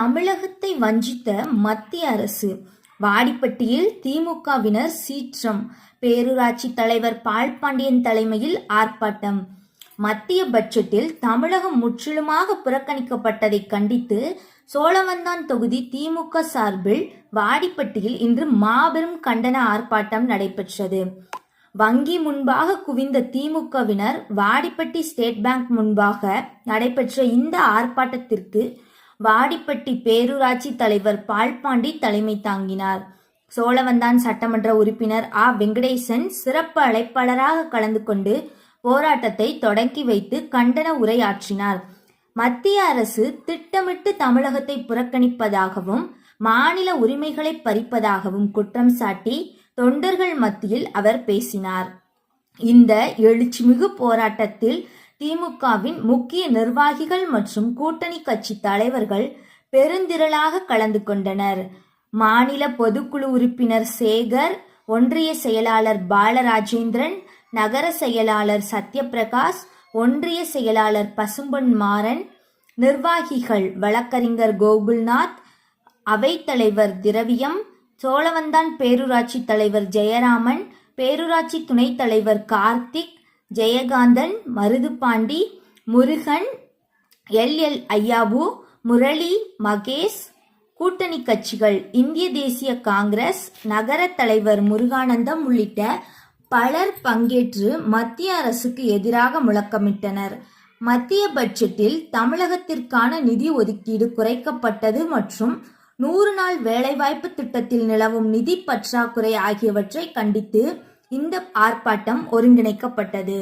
தமிழகத்தை வஞ்சித்த மத்திய அரசு. வாடிப்பட்டியில் திமுகவினர் சீற்றம். பேரூராட்சி தலைவர் பால்பாண்டியன் தலைமையில் ஆர்ப்பாட்டம். மத்திய பட்ஜெட்டில் தமிழகம் முற்றிலுமாக புறக்கணிக்கப்பட்டதை கண்டித்து சோழவந்தான் தொகுதி திமுக சார்பில் வாடிப்பட்டியில் இன்று மாபெரும் கண்டன ஆர்ப்பாட்டம் நடைபெற்றது. வங்கி முன்பாக குவிந்த திமுகவினர் வாடிப்பட்டி ஸ்டேட் பேங்க் முன்பாக நடைபெற்ற இந்த ஆர்ப்பாட்டத்திற்கு வாடிப்பட்டி பேரூராட்சி தலைவர் பால்பாண்டி தலைமை தாங்கினார். சோழவந்தான் சட்டமன்ற உறுப்பினர் ஆ. வெங்கடேசன் சிறப்பு அழைப்பாளராக கலந்து கொண்டு போராட்டத்தை தொடங்கி வைத்து கண்டன உரையாற்றினார். மத்திய அரசு திட்டமிட்டு தமிழகத்தை புறக்கணிப்பதாகவும் மாநில உரிமைகளை பறிப்பதாகவும் குற்றம் சாட்டி தொண்டர்கள் மத்தியில் அவர் பேசினார். இந்த எழுச்சிமிகு போராட்டத்தில் திமுகவின் முக்கிய நிர்வாகிகள் மற்றும் கூட்டணி கட்சி தலைவர்கள் பெருந்திரளாக கலந்து கொண்டனர். மாநில பொதுக்குழு உறுப்பினர் சேகர் ஒன்றிய செயலாளர் பாலராஜேந்திரன் நகர செயலாளர் சத்யபிரகாஷ் ஒன்றிய செயலாளர் பசும்பொன் மாறன் நிர்வாகிகள் வழக்கறிஞர் கோகுல்நாத் அவைத்தலைவர் திரவியம் சோழவந்தான் பேரூராட்சி தலைவர் ஜெயராமன் பேரூராட்சி துணைத் தலைவர் கார்த்திக் ஜெயகாந்தன் மருதுபாண்டி முருகன் எல். எல். ஐயாபு முரளி மகேஷ் கூட்டணி கட்சிகள் இந்திய தேசிய காங்கிரஸ் நகர தலைவர் முருகானந்தம் உள்ளிட்ட பலர் பங்கேற்று மத்திய அரசுக்கு எதிராக முழக்கமிட்டனர். மத்திய பட்ஜெட்டில் தமிழகத்திற்கான நிதி ஒதுக்கீடு குறைக்கப்பட்டது மற்றும் நூறு நாள் வேலைவாய்ப்பு திட்டத்தில் நிலவும் நிதி பற்றாக்குறை ஆகியவற்றை கண்டித்து இந்த ஆர்ப்பாட்டம் ஒருங்கிணைக்கப்பட்டது.